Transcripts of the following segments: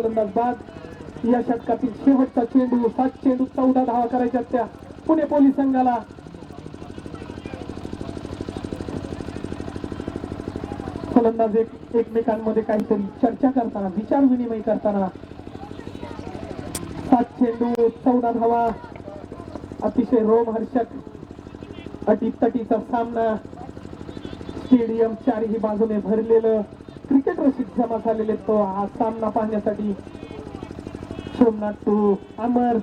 फलंदाज बाद. या षटकातील शेवटचा चेंडू सात चेंडू चौदा धावा करायच्या त्या पुणे पोलीस संघाला. फलंदाज एक एकमेकांमध्ये काहीतरी चर्चा करताना विचार विनिमय करताना. सात चेंडू चौदा धावा. अतिशय रोमहर्षक अटीतटीचा सामना. स्टेडियम चारही बाजूने भरलेलं. क्रिकेट रसिक जमा झालेले तो हा सामना पाहण्यासाठी सोमनाथ टू अमर.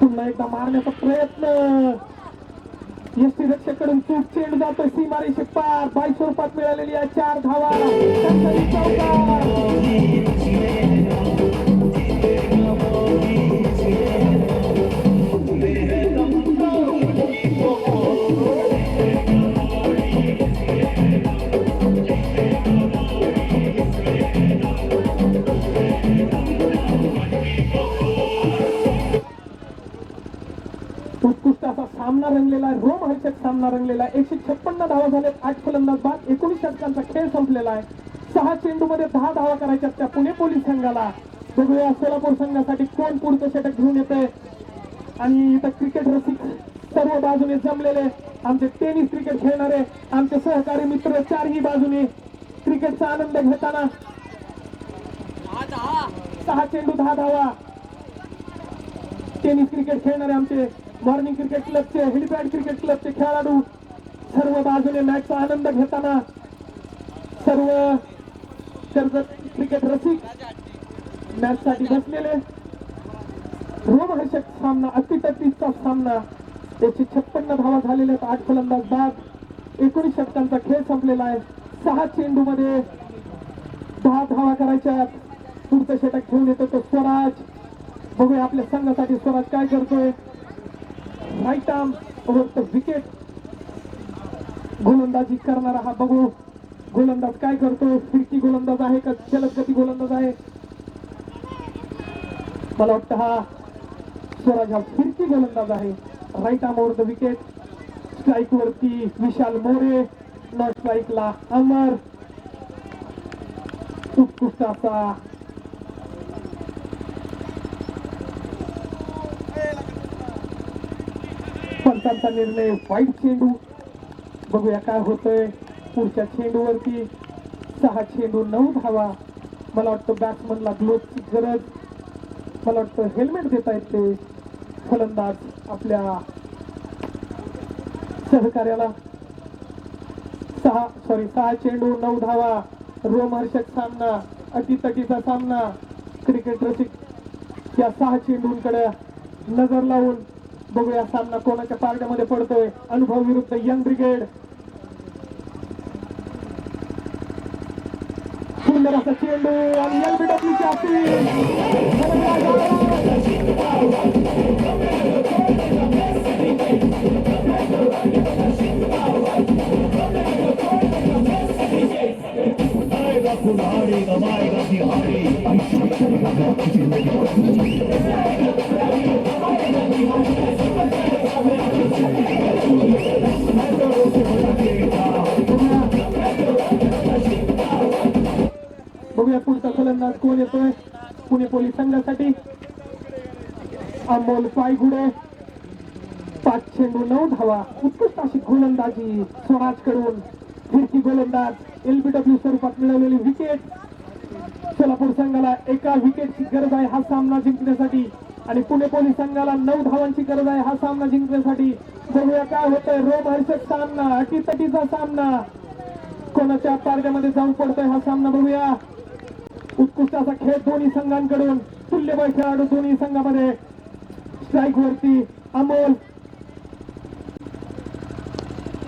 पुन्हा एकदा मारण्याचा प्रयत्न. यष्टी रक्षकडून चूक चेंडू जातोय. सीमारेषे पार. बाईस स्वरूपात मिळालेली आहे चार धावा. रंगलेला रोमहर्षक सामना रंगलेला आहे एकशे छप्पन्न धावा झाल्यात आठ फलंदाज बाद एकोणीस षटकांचा खेळ संपलेला आहे. सहा चेंडू मध्ये दहा धावा करायच्या त्या पुणे पोलीस संघाला. बघूया सोलापूर संघासाठी कोण पुढचं षटक घेऊन येते आणि इथं क्रिकेट रसिक सर्व बाजूने जमलेले आमचे टेनिस क्रिकेट खेळणारे आमचे सहकारी मित्र चारही बाजूने क्रिकेटचा आनंद घेताना सहा चेंडू दहा धावा. टेनिस क्रिकेट खेळणारे आमचे मॉर्निंग क्रिकेट क्लबचे हेलिपॅड क्रिकेट क्लबचे खेळाडू सर्व बाजूने मॅचचा आनंद घेताना सर्व कर्जत क्रिकेट रसिक मॅच साठी बसलेले. रोमहर्षक सामना अतिटतीसचा सामना एकशे छप्पन्न धावा झालेले आहेत आठ फलंदाज बाद. एकोणीस षटकांचा खेळ संपलेला आहे. सहा चेंडू मध्ये दहा धावा करायच्या पुढचं षटक घेऊन येतो तो स्वराज. बघूया आपल्या संघासाठी स्वराज काय करतोय. राईटाम आर्म विकेट गोलंदाजी करणारा हा बघू. गोलंदाज काय करतो? फिरकी गोलंदाज आहे का? जलद गती गोलंदाज आहे. मला वाटतं हा स्वराज हा फिरकी गोलंदाज आहे. Right arm over the wicket strike वरती विशाल मोरे. नॉट स्ट्राईकला अमर. उत्कृष्ट असा पंचांचा निर्णय वाईट चेंडू. बघूया काय होतंय. पुढच्या चेंडूवरती सहा चेंडू नऊ धावा. मला वाटतं बॅट्समनला ग्लोव्हची गरज. मला वाटतं हेल्मेट देता येते फलंदाज आपल्या सहकार्याला. सहा सॉरी सहा चेंडू नऊ धावा. रोमहर्षक सामना अटीतटीचा सामना. क्रिकेट रसिक या सहा चेंडूंकडे नजर लावून बघूया सामना कोणाच्या पारड्यामध्ये पडतोय अनुभव विरुद्ध यंग ब्रिगेड सुंदर असा चेंडू आणि एलबीडब्ल्यूची बघूया पुढचा फलंदाज कोण येतोय. पुणे पोलीस संघासाठी. अमोल पायगुडे पाच चेंडू नऊ धावा. उत्कृष्ट अशी गोलंदाजी स्वराजकडून फिरकी गोलंदाज. एलबीडब्ल्यू स्वरूपात मिळवलेली विकेट सोलापूर संघाला एका विकेटची गरज आहे हा सामना जिंकण्यासाठी. आणि पुणे पोलीस संघाला नऊ धावांची गरज आहे हा सामना जिंकण्यासाठी. बघूया काय होतंय. रोम हर्षक सामना अटीतटीचा सामना. कोणाच्या पारड्यामध्ये जाऊन पडतोय हा सामना बघूया. उत्कृष्ट असा खेळ दोन्ही संघांकडून तुल्यबळ खेळाडू दोन्ही संघामध्ये. स्ट्राईक वरती अमोल.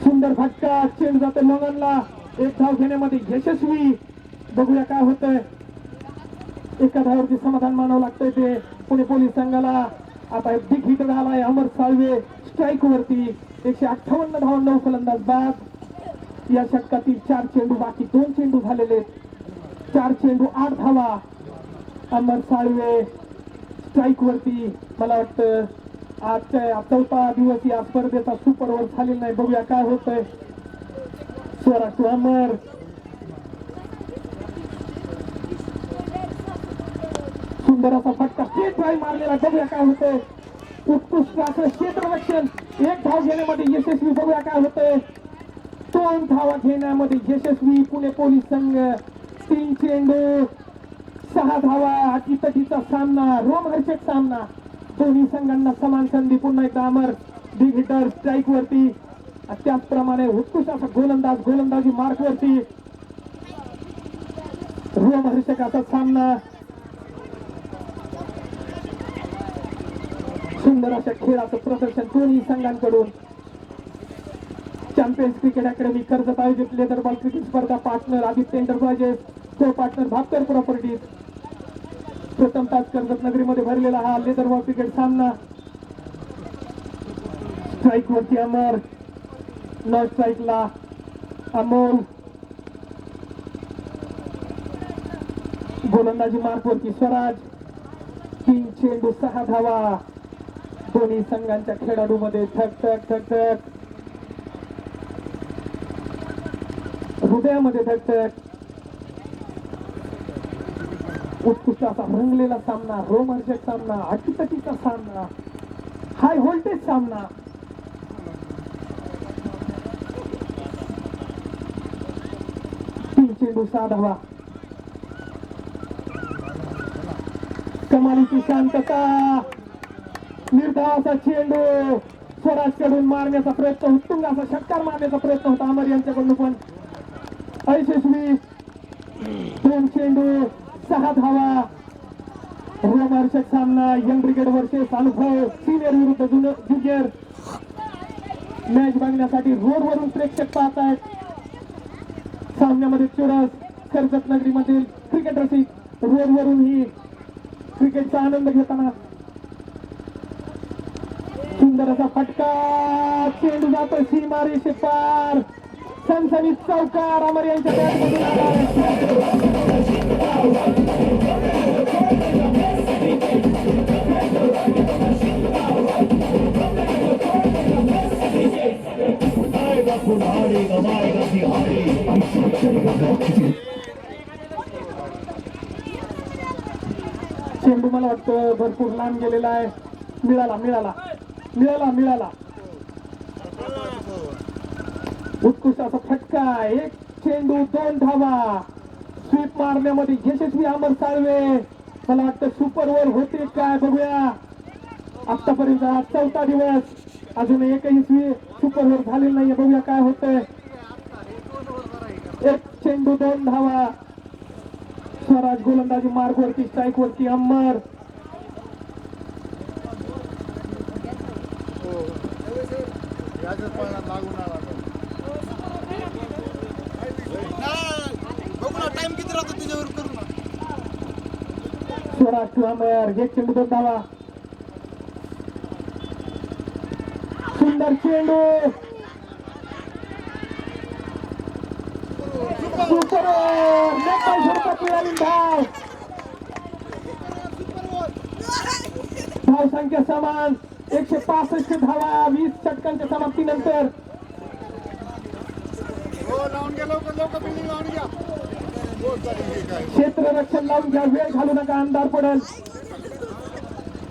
सुंदर फटका चेंड जातो लोगांना एक धाव घेण्यामध्ये यशस्वी. बघूया काय होतंय. एका धावावरती समाधान मानावं लागतंय ते पुणे पोलीस संघाला. आता बिग हिटर आलाय अमर साळवे. स्ट्राईक वरती एकशे अठ्ठावन्न धाव नऊ फलंदाज बाद. या षटकातील चार चेंडू बाकी दोन चेंडू झालेले आहेत. चार चेंडू आठ धावा अमर साळवे स्ट्राईक वरती मला वाटतं आजच्या चौथा दिवस या स्पर्धेचा सुपर ओव्हर झालेला नाही. बघूया काय होतंय. स्वराष्ट्र अमर. सुंदर असा फटका. स्टेट ड्राईव्ह मारलेला. बघूया काय होतंय. उत्कृष्ट असं क्षेत्ररक्षण एक धाव घेण्यामध्ये यशस्वी. बघूया काय होतंय. दोन धावा घेण्यामध्ये यशस्वी पुणे पोलीस संघ. तीन चेंडू सहा धावा अटीतटीचा सामना रोमहर्षक सामना. दोन्ही संघांना समान संधी पुन्हा एकदा अमर. बिग हिटर स्ट्राईक वरती. त्याचप्रमाणे उत्कृष्ट असा गोलंदाज गोलंदाजी मार्क वरती. रोमहर्षकाचा सामना. सुंदर अशा खेळाचं प्रदर्शन दोन्ही संघांकडून. चॅम्पियन्स क्रिकेट अकॅडमी कर्जत आयोजित लेदर बॉल क्रिकेट स्पर्धा partner Aditya enterprises co partner Bhapkar properties प्रथम तास कर्जत नगरीमध्ये भरलेला हा लेदर बॉल क्रिकेट सामना. स्ट्राईक वरती अमर नॉन स्ट्राईकला अमोल. गोलंदाजी मार्क वरती स्वराज. तीन चेंडू सहा धावा. दोन्ही संघांच्या खेळाडूमध्ये ठक ठक ठक ठक. हृदयामध्ये धगधग उत्कृष्ट असा रंगलेला सामना रोमांचक सामना अटीतटीचा सामना हाय व्होल्टेज सामना. तीन चेंडू धावा कमालीची शांतता. निर्धावाचा चेंडू. स्वराजकडून मारण्याचा प्रयत्न उत्तुंग असा षटकार मारण्याचा प्रयत्न होता अमर यांच्याकडून पण. अयशस्वी. दोन चेंडू. सहा धावा रोमार्षक सामना यंग ब्रिगेड वर्सेस अनुभव सिनियर विरुद्ध ज्युनियर मॅच बघण्यासाठी रोडवरून प्रेक्षक पाहत आहेत सामन्यामध्ये चुरस कर्जत नगरीमधील क्रिकेट रसिक रोडवरून ही क्रिकेटचा आनंद घेताना. सुंदर असा फटका चेंडू जातो सीमारेषे शिपार. सनसनीत चौकार अमर यांच्या बॅटमधून चेंडू मला वाटतं भरपूर लांब गेलेला आहे. मिळाला मिळाला. मिळाला मिळाला. उत्कृष्ट असा फटका एक चेंडू दोन धावा. स्वीप मारण्यामध्ये यशस्वी अमर साळवे. मला वाटतं सुपर ओव्हर होते काय बघूया. आतापर्यंत आज चौथा दिवस. अजून एकही सुपर ओव्हर झालेला नाहीये. बघूया काय होतंय. एक चेंडू दोन धावा. स्वराज गोलंदाजी मार्ग वरती स्ट्राईक वरती अंबर हो बघू ना टाइम किती राहतो त्याच्यावर करू ना स्वराज चेंडू धावा सुंदर चेंडू सुपर नेपाळ स्वरूपात मिळाली धाव. धाव संख्या समान एकशे पासष्ट धावा वीस षटकांच्या समाप्तीनंतर. हो लावून घ्या लवकर लवकर बिल्डिंग लावून घ्या. क्षेत्ररक्षण लावून घ्या वेळ घालू नका आमदार पडेल.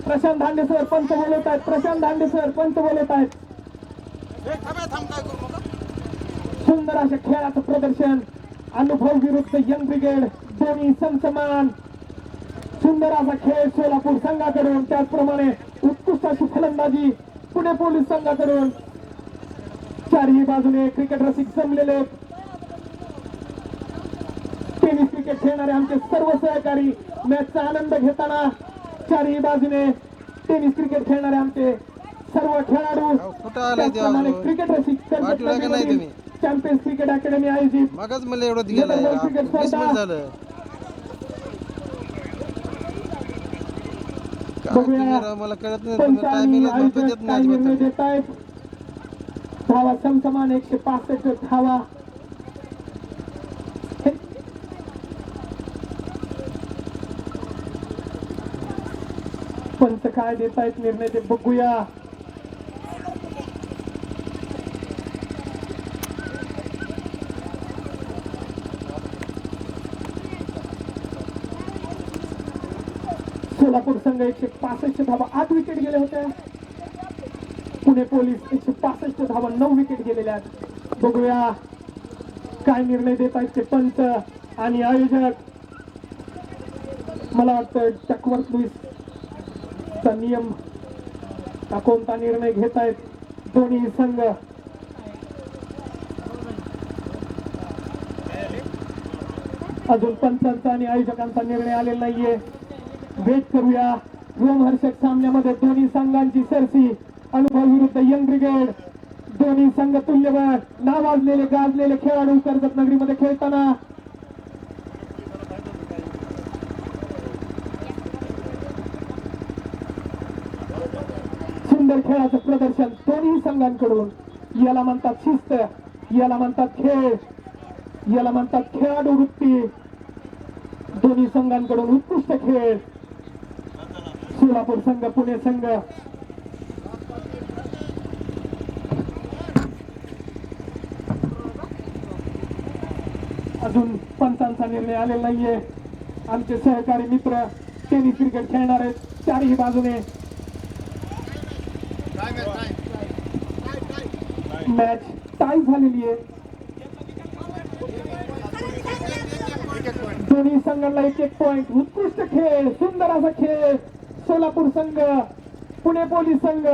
प्रशांत धांडे सर पंच बोलत आहेत. प्रशांत धांडे सर पंच बोलत आहेत. सुंदर अशा खेळाचं प्रदर्शन. अनुभव विरुद्ध यंग ब्रिगेड दोन्ही समसमान सुंदर असा खेळ सोलापूर संघाकडून त्याचप्रमाणे उत्कृष्ट अशी फलंदाजी पुणे पोलीस संघाकडून. चारही बाजूने क्रिकेट रसिक जमलेले टेनिस क्रिकेट खेळणारे आमचे सर्व सहकारी मॅचचा आनंद घेताना चारही बाजूने टेनिस क्रिकेट खेळणारे आमचे सर्व खेळाडू त्याचप्रमाणे? क्रिकेट रसिक? चॅम्पियन्स क्रिकेट अकॅडमी आयोजित. मगच मला एवढं वीस स्पर्धा. मला कळत नाही धावा समसमान एकशे पासष्ट धावा. पंच काय देत आहेत निर्णय ते बघूया. सोलापूर संघ एकशे पासष्ट धावा आठ विकेट गेल्या होत्या. पुणे पोलीस एकशे पासष्ट धावा नऊ विकेट गेलेल्या आहेत. बघूया काय निर्णय देत आहेत ते पंच आणि आयोजक. मला वाटतं चकवर लुईस चा नियम हा कोणता निर्णय घेत आहेत दोन्ही संघ? अजून पंचांचा आणि आयोजकांचा निर्णय आलेला नाहीये. वेट करूया. रोमहर्षक सामन्यामध्ये दोन्ही संघांची सरसी. अनुभव विरुद्ध यंग ब्रिगेड. दोन्ही संघ तुल्यबळ नावाजलेले गाजलेले खेळाडू कर्जत नगरीमध्ये खेळताना सुंदर खेळाचं प्रदर्शन दोन्ही संघांकडून याला म्हणतात शिस्त याला म्हणतात खेळ याला म्हणतात खेळाडू वृत्ती. दोन्ही संघांकडून उत्कृष्ट खेळ. सोलापूर संघ पुणे संघ. अजून पंचांचा निर्णय आलेला नाहीये. आमचे सहकारी मित्र टेनिस क्रिकेट खेळणार आहेत. चारही बाजूने काय मॅच काय काय काय मॅच टाय झालेली आहे. दोन्ही संघाला एक एक पॉइंट उत्कृष्ट खेळ सुंदर असा खेळ. सोलापूर संघ पुणे पोलीस संघ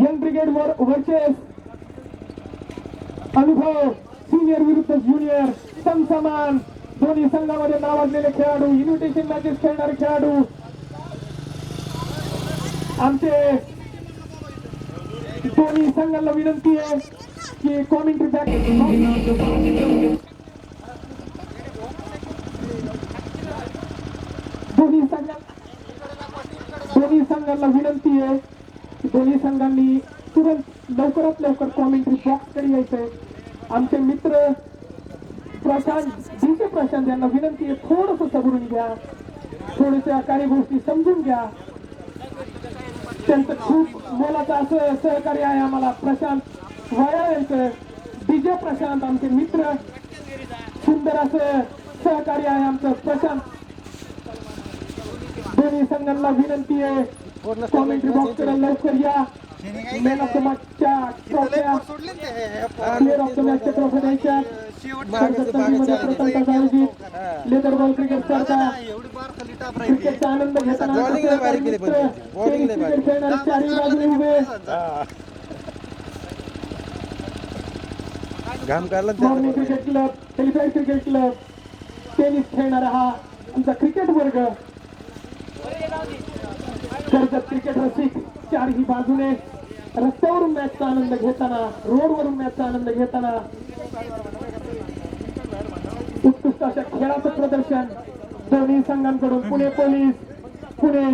यंग ब्रिगेड वर वर्चेस. अनुभव सिनियर विरुद्ध ज्युनियर समसमान. दोन्ही संघामध्ये नावाजलेले खेळाडू इन्व्हिटेशन मॅचेस खेळणारे खेळाडू. आमचे दोन्ही संघाला विनंती आहे की कॉमेंट्री बॅक दोन्ही संघा दोन्ही संघाला विनंती आहे दोन्ही संघांनी तुरंत लवकरात लवकर कॉमेंट्री बॉक्सकडे यायचंय. आमचे मित्र प्रशांत डीके प्रशांत यांना विनंती आहे थोडस सबरून घ्या. थोड्याशा काही गोष्टी समजून घ्या. त्यांचं खूप मोलाचं असं सहकार्य आहे आम्हाला. प्रशांत वाया यांचं डीजे प्रशांत आमचे मित्र. सुंदर असं सहकार्य आहे आमचं. प्रशांत दोन्ही संघांना विनंती आहे. कॉमेंट्री बॉक्सकडे लवकर या. मॅन ऑफ द मॅचच्या ट्रॉफ्या प्लेअर ऑफ द मॅचच्या ट्रॉफ्या द्यायच्या. लेदर बॉल क्रिकेट स्पर्धा. क्रिकेटचा आनंद घेताना भारी केली पण भारी. चारही बाजूने उभे. घाम काढला मॉर्निंग. क्रिकेट क्लब टेलिफाईड क्रिकेट क्लब टेनिस खेळणारा हा आमचा क्रिकेट वर्ग. कर्जत क्रिकेट रसिक चारही बाजूने. रस्त्यावरून मॅचचा आनंद घेताना रोडवरून मॅचचा आनंद घेताना. उत्कृष्ट अशा खेळाचं प्रदर्शन दोन्ही संघांकडून Pune police Pune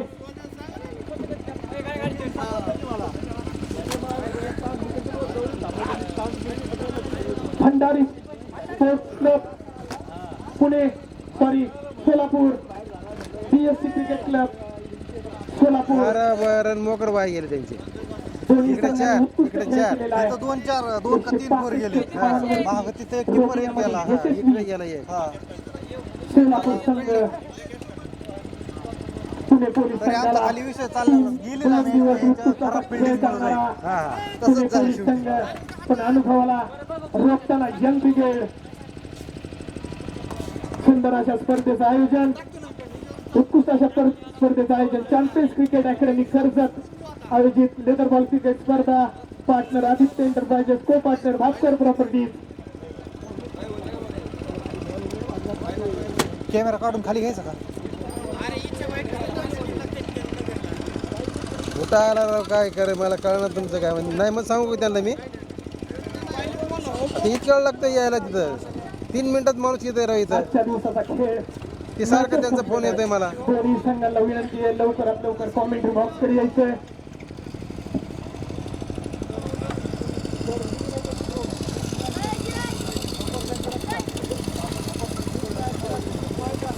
Bhandari sports club Pune sorry Solapur BSC cricket club Solapur. Mokar bye गेले त्यांचे. दोन्ही इकडे चार. इथं दोन चार दोन का तीन पोर गेले. हा. माग तिथे एक किपर एक गेला. हा. इकडे गेला एक. हा. पुणे पोलीस तरी आमचा संघाला खाली विषय चालला गेली ना दोन दिवस नाही उत्कृष्ट असा खराब खेळ फिल्डिंग करणारा हा पुणे तसंच झालं पोलीस शेवटी संघ पण अनुभवाला रोखताना यंग ब्रिगेड सुंदर अशा स्पर्धेचं आयोजन. उत्कृष्ट अशा पर- स्पर्धेचं आयोजन. चॅम्पियन्स क्रिकेट अकॅडमी कर्जत आयोजित लेदर बॉल क्रिकेट स्पर्धा. Partner Aditya enterprises co partner Bhaskar properties camera काढून खाली घ्यायचा का? उठा आला राव काय करे मला कळणार तुमचं काय म्हणजे. नाही मग सांगू का त्यांना मी? आता इतकं वेळ लागतं यायला तिथं. तीन मिनिटात माणूस येतोय राव इथं. आजच्या दिवसाचा खेळ. ते सारखं त्यांचा फोन येतोय मला. दोन्ही संघांना विनंती आहे लवकरात लवकर कॉमेंट्री बॉक्सकडे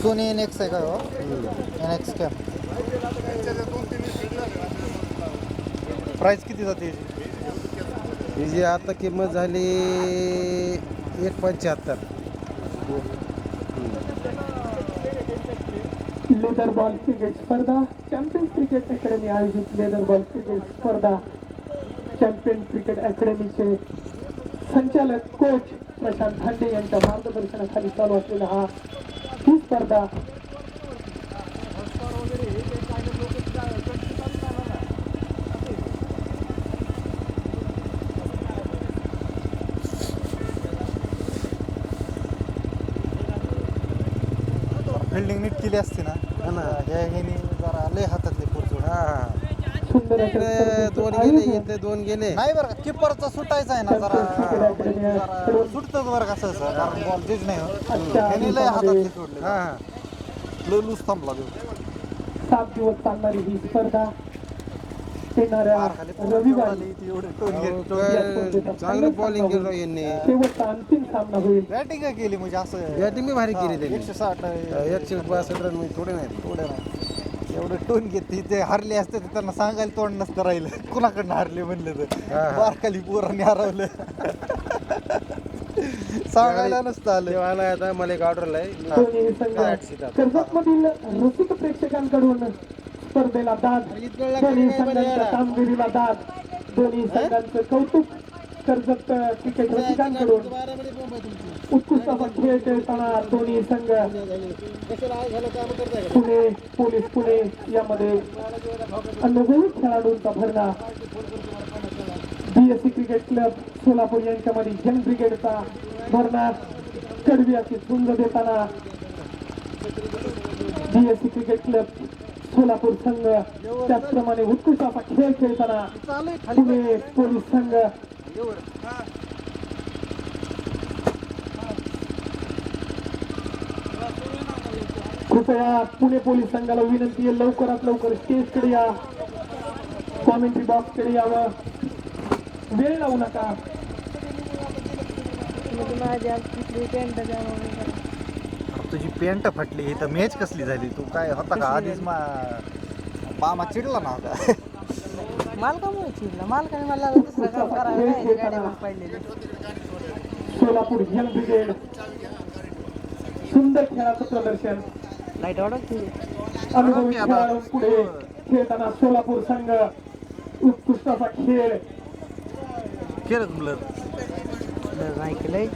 सोनी एन एक्स आहे का एन एक्स कॅम प्राइस किती जाते? ही जी आता किंमत झाली एक पंच्याहत्तर लेदर बॉल क्रिकेट स्पर्धा चॅम्पियन्स क्रिकेट अकॅडमी आयोजित लेदर बॉल क्रिकेट स्पर्धा. चॅम्पियन क्रिकेट अकॅडमीचे संचालक कोच प्रशांत धांडे यांच्या मार्गदर्शनाखाली चालू असलेला हा ही स्पर्धा फिल्डिंग नीट केली असती ना ह्या ह्यानी जरा लय हातातले पोचून हा हा सुंदर अशा इकडे इथे दोन गेले. नाही बरं का किपरचा सुटायचा आहे ना जरा. जरा सुटतच बरं का सहसा कारण बॉल तेच नाही हो. लय हातातले दिवसामध्ये सोडले हा हा. लय लूज थांबला देऊ सात दिवस चालणारी ही स्पर्धा. येणाऱ्या मार खाली रविवारी. एवढे टोन अहो, घेत काय चांगलं बॉलिंग केलं यांनी. शेवटचा अंतिम सामना होईल. बॅटिंग केली म्हणजे असं. बॅटिंग बी भारी केली त्यांनी. एकशे साठ एकशे बासष्ट रन म्हणजे थोडे नाही थोडे नाही एवढे टोन घेते ते हरले असते तर त्यांना सांगायला तोंड नसतं राहिलं. कुणाकडनं हरले म्हणलं तर? हा, हा. बारकाली पोरांनी हरवलं. सांगायला नसतं आलं. आला आता मला एक ऑर्डर आहे? कर्जत मधील रसिक प्रेक्षकांकडून स्पर्धेला दाद. कामगिरीला दाद. दोन्ही संघांचं कौतुक. कर्जत क्रिकेट रसिकांकडून उत्कृष्ट असा खेळ खेळताना दोन्ही संघ. पुणे पोलीस पुणे यामध्ये अनुभवी खेळाडूंचा भरणा. बीएससी क्रिकेट क्लब सोलापूर यांच्यामध्ये जन ब्रिगेडचा भरणा. कडवी अशी झुंज देताना बीएससी क्रिकेट क्लब सोलापूर संघ त्याचप्रमाणे उत्कृष्ट असा खेळ खेळताना पुणे पोलीस संघ कृपया पुणे पोलीस संघाला विनंती आहे लवकरात लवकर स्टेजकडे या. कॉमेंट्री बॉक्सकडे यावं. वेळ लावू नका. तुझी पॅन्ट फाटली ही तर मॅच कसली झाली? तू काय होता का? आधीच मा मामा चिडला ना होता मालकामुळे चिडला. मालकाने मला दुसरं काम करायला. नाही गाडी मग पडलेली. सोलापूर यंग ब्रिगेड सुंदर खेळाचं प्रदर्शन लाइट वाढत अनुभवी खेळाडू पुढे खेळताना सोलापूर संघ. उत्कृष्ट असा खेळ. केलं नाही केलंय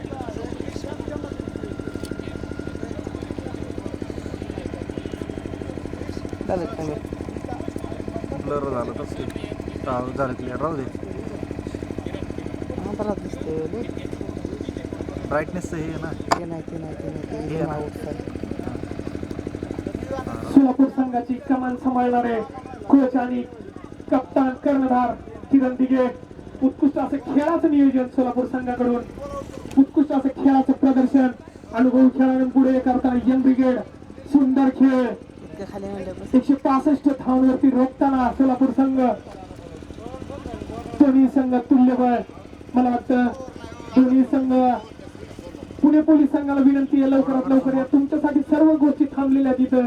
चालेल ब्लर झालं तसं. राहू झालं क्लिअर राहू दे. दिसतंय लय. ब्राईटनेस हे ना. ते नाही ते नाही ते नाही ते हे एकदम ना. outside. सोलापूर संघाची कमान सांभाळणारे कोच आणि कप्तान कर्णधार किरण दिगे. उत्कृष्ट असं खेळाचं नियोजन सोलापूर संघाकडून. उत्कृष्ट असं खेळाचं प्रदर्शन. अनुभवी खेळाडूंपुढे करताना यंग ब्रिगेड. सुंदर खेळ. एकशे पासष्ट धावांवरती रोखताना सोलापूर संघ दोन्ही संघ तुल्यबळ. मला वाटतं दोन्ही संघ पुणे पोलीस संघाला विनंती आहे लवकरात लवकर या. तुमच्यासाठी सर्व गोष्टी थांबलेल्या तिथं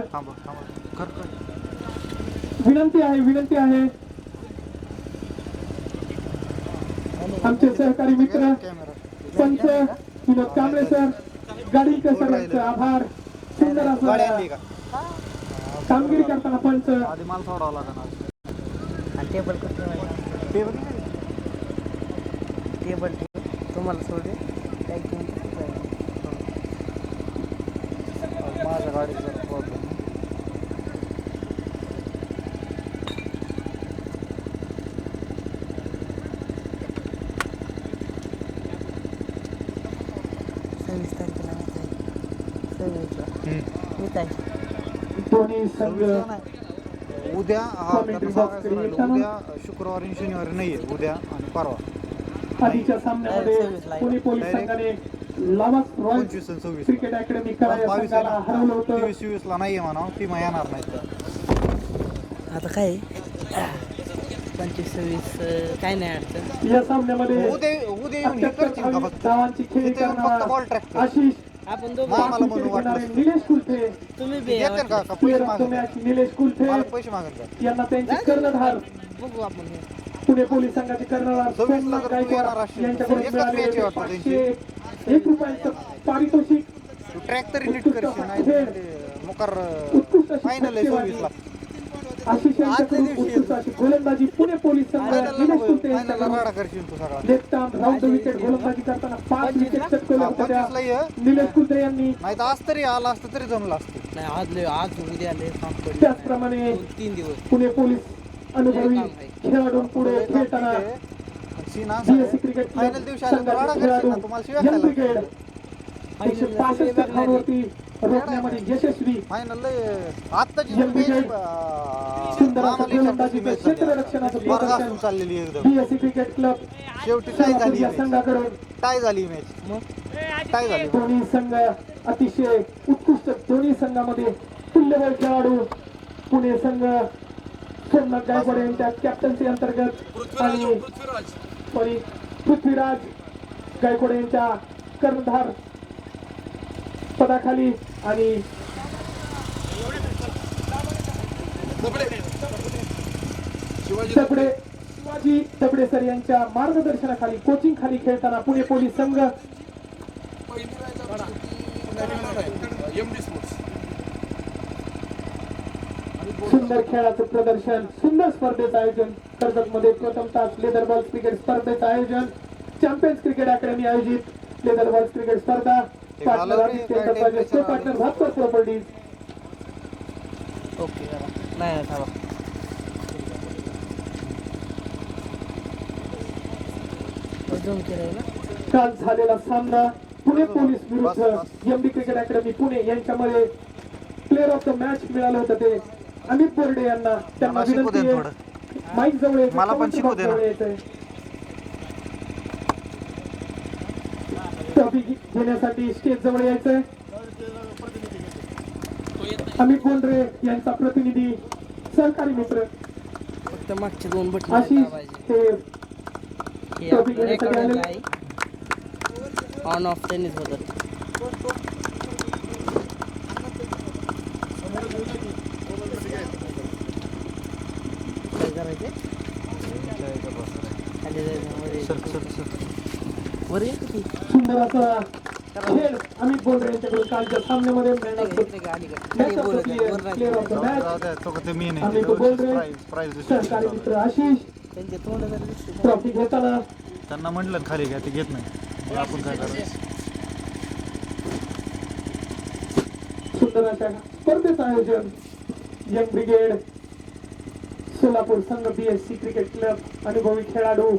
विनंती आहे विनंती आहे. आमचे सहकारी मित्र पंच विनोद कांबळे सर गाडीकर सर यांचे आभार. सुंदर असं कामगिरी करताना पंच. टेबल टेबल टेबल ठेव तुम्हाला सोडे काय घेऊन तसंच आहे. माझ्या गाडीत जरा प्रॉब्लेम सव्वीस तारखेला match आहे सव्वीसला. येत आहे दोन्ही संघ उद्या हा Commentary त्यांना box सांगायचं कडे राहिलं. येताना. उद्या शुक्रवारी आणि शनिवारी नाहीये उद्या आणि परवा. आधीच्या सामन्यामध्ये पुणे पोलीस संघाने लावास रॉयल क्रिकेट अकॅडमी करा या बावीस संघाला हरवलं होतं. ला नाहीये म्हणा. ती मग येणार नाही आता काय? पंचवीस सव्वीस नाही अडचण या सामन्यामध्ये हे धावांची खेळी करणारा आशिष आपण निलेश कुलथे. तुम्ही निलेश कुलथे. यांना त्यांचे कर्णधार. बघू आपण पुणे पोलीस संघाचे कर्णधार सव्वीस सोमनाथ ला जर तू येणार गायकवाड असशील तर यांच्याकडून एकच मिळालेले match आहे वाटतं पाचशे एक रुपयांचं पारितोषिक ट्रॅक तरी नीट करशील मोकार फायनल आहे गोलंदाजी पुणे पोलीस करशील तू सगळा. राऊंड विकेट गोलंदाजी करताना पाच विकेट चटकवल्या होत्या निलेश कुलते यांनी. नाही आज तरी आला असतं तरी जमलं असतं. नाही आज लय आज उद्या त्याचप्रमाणे तीन दिवस. पुणे पोलीस अनुभवी खेळाडूंपुढे खेळताना सीन असा आहे. बीएससी क्रिकेट खेळाडू ब्रिगेड एकशे पासष्ट धावांवरती रोखण्यामध्ये यशस्वी. सुंदर असं क्षेत्ररक्षणाचं प्रदर्शन. चाललेली एकदम. बीएससी क्रिकेट क्लब शेवटी सोलापूर झाली या संघाकडून. टाय झाली मॅच टाय झाली. दोन्ही संघ अतिशय उत्कृष्ट दोन्ही संघामध्ये तुल्यबळ खेळाडू. पुणे संघ सोमनाथ गायकवाड यांच्या कॅप्टन्सी अंतर्गत आणि सॉरी पृथ्वीराज गायकवाड यांच्या कर्णधार पदाखाली आणि दबडे शिवाजी दबडे सर यांच्या मार्गदर्शनाखाली कोचिंग खाली खेळताना पुणे पोलीस संघ. सुंदर खेळाचं प्रदर्शन सुंदर स्पर्धेचं आयोजन. कर्जत मध्ये प्रथम तास लेदर बॉल्स क्रिकेट स्पर्धेचं आयोजन. चॅम्पियन्स क्रिकेट अकॅडमी आयोजित. लेदर बॉल्स क्रिकेट स्पर्धा. Partner Aditya partner Bhaskar properties okay करा नाही नाही थांबा अजून केलंय ना? काल झालेला सामना पुणे पोलीस विरुद्ध एमडी क्रिकेट अकॅडमी पुणे यांच्यामध्ये प्लेअर ऑफ द मॅच मिळालं होतं ते. अमित बोर्डे यांना त्यांना मला शिकू दे विनंती थोडं. आहे माईक जवळ यायचं, मला पण शिकू दे ना. जवळ यायचंय. ट्रॉफी घेण्यासाठी स्टेज जवळ यायचंय अमित बोंद्रे यांचा प्रतिनिधी सहकारी मित्र फक्त मागचे दोन बटन आशिष ते हे ट्रॉफी आपलं. आहे ऑन ऑफ टेनिसबद्दल वर किती सुंदर असा खेळ अमित यांच्याकडून कालच्या सामन्यामध्ये सहकारी मित्र आशिष. ट्रॉफी घेताना. त्यांना म्हटलं ना खाली घ्या ते घेत नाही. आपण काय करायचं? सुंदर अशा स्पर्धेचं आयोजन. Young brigade. सोलापूर संघ बीएससी क्रिकेट क्लब अनुभवी खेळाडू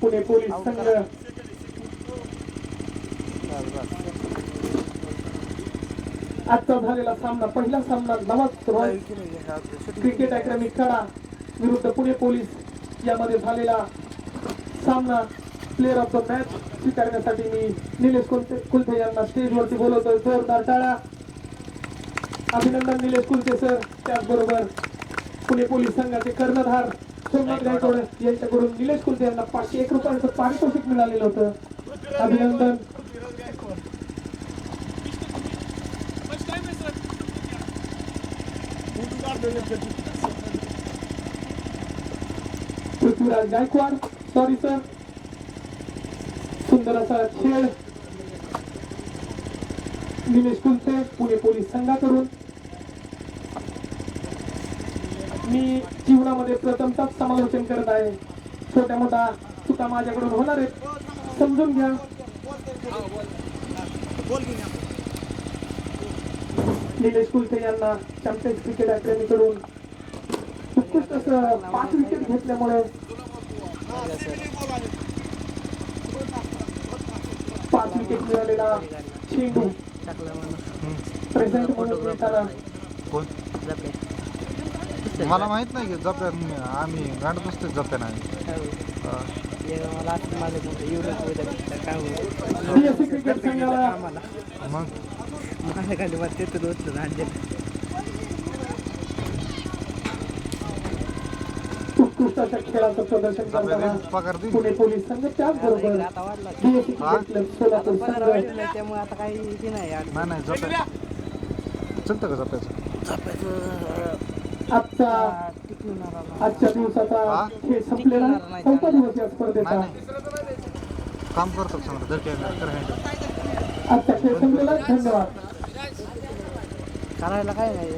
पुणे पोलीस संघ. आजचा झालेला सामना पहिला सामना रॉयल क्रिकेट अकॅडमी कडा विरुद्ध पुणे पोलीस. यामध्ये झालेला सामना प्लेअर ऑफ द मॅच स्वीकारण्यासाठी मी निलेश कुलते कुलते यांना स्टेजवरती बोलवतोय. जोरदार टाळा. अभिनंदन निलेश कुलते सर त्याचबरोबर पुणे पोलीस संघाचे कर्णधार सोमनाथ गायकवाड यांच्याकडून निलेश कुलते यांना पाचशे एक रुपयांचं पारितोषिक मिळालेलं होतं. अभिनंदन. पृथ्वीराज गायकवाड. सॉरी सर सुंदर असा खेळ. निलेश कुलते पुणे पोलीस संघाकडून. मी जीवनामध्ये प्रथमताच समालोचन करत आहे. छोट्या मोठ्या चुका माझ्याकडून होणार आहेत. समजून घ्या. निलेश कुलते यांना चॅम्पियन्स क्रिकेट अकॅडमीकडून उत्कृष्ट असं पाच विकेट घेतल्यामुळे पाच विकेट मिळालेला चेंडू. म्हणून प्रेझेंट म्हणून मिळताना मला माहीत नाही की जप्यान आम्ही गाडत असतो जप्यान आम्ही. हा. मला आता माझं कोणतं एवढं वगैरे काय होईल बीएससी क्रिकेट संघाला आम्हाला. मग? माझ्या खाली मला तेथून होतं आणले उत्कृष्ट अशा खेळाचं प्रदर्शन करताना जप्यान पगार पुणे पोलीस संघ त्याचबरोबर आता वाढला. बीएससी क्रिकेट क्लब सोलापूर पगार संघ. वाढला नाही त्यामुळे आता काही हे नाही. नाही नाही जप्या चलतं का जप्याचं झोपायचं आजचा आजच्या दिवसाचा हा? खेळ संपलेला. चौथा दिवस या स्पर्धेचा काम करतो. आजचा खेळ संपलेला. धन्यवाद करायला काय नाही